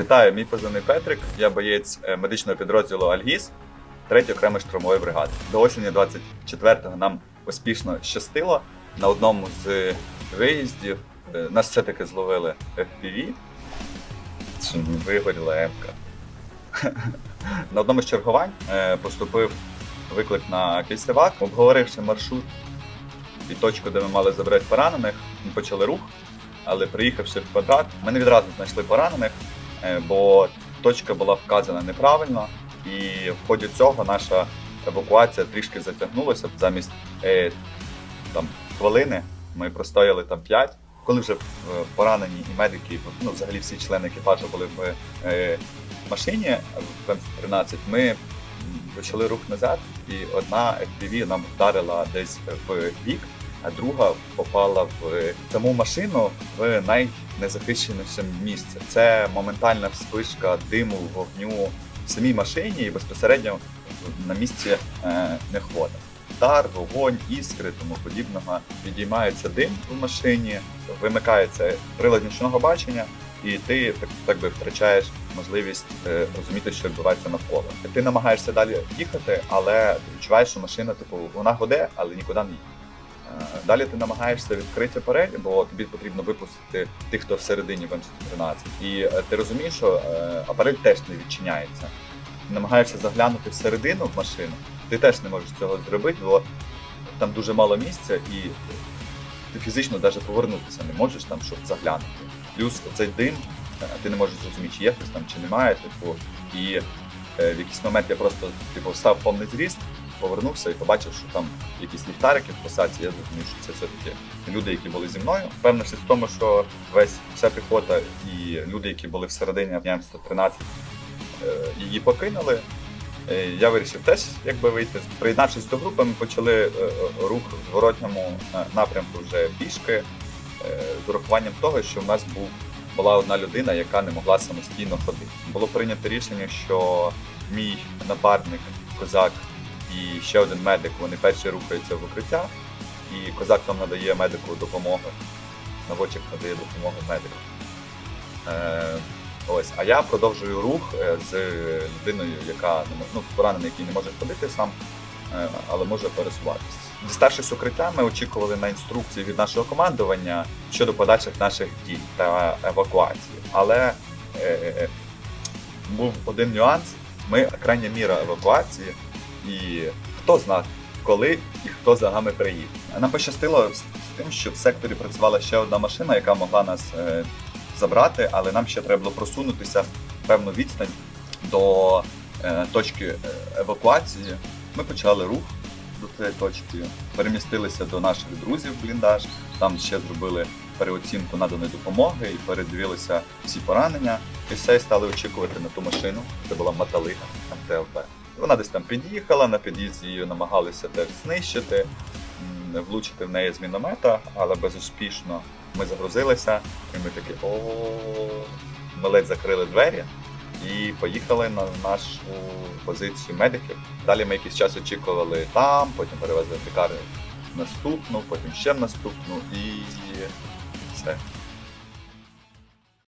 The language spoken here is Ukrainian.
Вітаю, мій позивний Петрик. Я боєць е, медичного підрозділу Альгіз 3 окремої штурмової бригади. До осені 24-го нам успішно щастило. На одному з виїздів е, нас все-таки зловили FPV. Вигоріла М-ка. На одному з чергувань е, поступив виклик на Кільцевак, обговоривши маршрут і точку, де ми мали забрати поранених, ми почали рух. Але приїхавши в квадрат, ми не відразу знайшли поранених, бо точка була вказана неправильно, і в ході цього наша евакуація трішки затягнулася. Замість е, там, хвилини ми простояли там 5. Коли вже е, поранені і медики, ну взагалі всі члени екіпажу були в е, машині в МС-13, ми почали рух назад, і одна FPV нам вдарила десь в бік, а друга попала в саму машину в найнезахищеніше місце. Це моментальна вспишка диму, вогню в самій машині і безпосередньо на місці е, нехвода. Удар, вогонь, іскри, тому подібного. Підіймається дим в машині, вимикається прилад нічного бачення, і ти так, так би втрачаєш можливість е, розуміти, що відбувається навколо. Ти намагаєшся далі їхати, але ти відчуваєш, що машина, типу, вона годе, але нікуди не їде. Е, Далі ти намагаєшся відкрити парель, бо тобі потрібно випустити тих, хто всередині в М13. І е, ти розумієш, що е, апарель теж не відчиняється. Ти намагаєшся заглянути всередину в машину, ти теж не можеш цього зробити, бо там дуже мало місця, і ти фізично навіть повернутися не можеш там, щоб заглянути. Плюс цей дим, ти не можеш зрозуміти, чи є хтось там, чи немає. Типу, і в якийсь момент я просто типу, встав в повний зріст, повернувся і побачив, що там якісь ліхтарики в посадці, я зрозумів, що це все-таки люди, які були зі мною. Впевнившись в тому, що весь вся піхота і люди, які були всередині М113, е, її покинули. Е, Я вирішив теж якби вийти. Приєднавшись до групи, ми почали е, рух в зворотньому напрямку вже пішки, з урахуванням того, що в нас був була одна людина, яка не могла самостійно ходити. Було прийнято рішення, що мій напарник, козак і ще один медик, вони перші рухаються в укриття, і козак там надає медику допомогу. Наводчик надає допомогу медику. Е, ось, а я продовжую рух е, з людиною, яка ну, поранений, який не може ходити сам, е, але може пересуватися. Діставшись укриття, ми очікували на інструкції від нашого командування щодо подальших наших дій та евакуації. Але е, був один нюанс: ми крайня міра евакуації, і хто знає, коли і хто за нами приїде. Нам пощастило з тим, що в секторі працювала ще одна машина, яка могла нас е, забрати, але нам ще треба було просунутися певну відстань до е, точки е, евакуації. Ми почали рух до цієї точки, перемістилися до наших друзів в бліндаж. Там ще зробили переоцінку наданої допомоги і передивилися всі поранення. І все і стали очікувати на ту машину. Це була Маталига МТЛП. Вона десь там під'їхала, на під'їзді її намагалися теж знищити, влучити в неї з міномета, але безуспішно ми загрузилися, і ми такі о ми ледь закрили двері і поїхали на нашу позицію медиків. Далі ми якийсь час очікували там, потім перевезли лікарню наступну, потім ще наступну і все.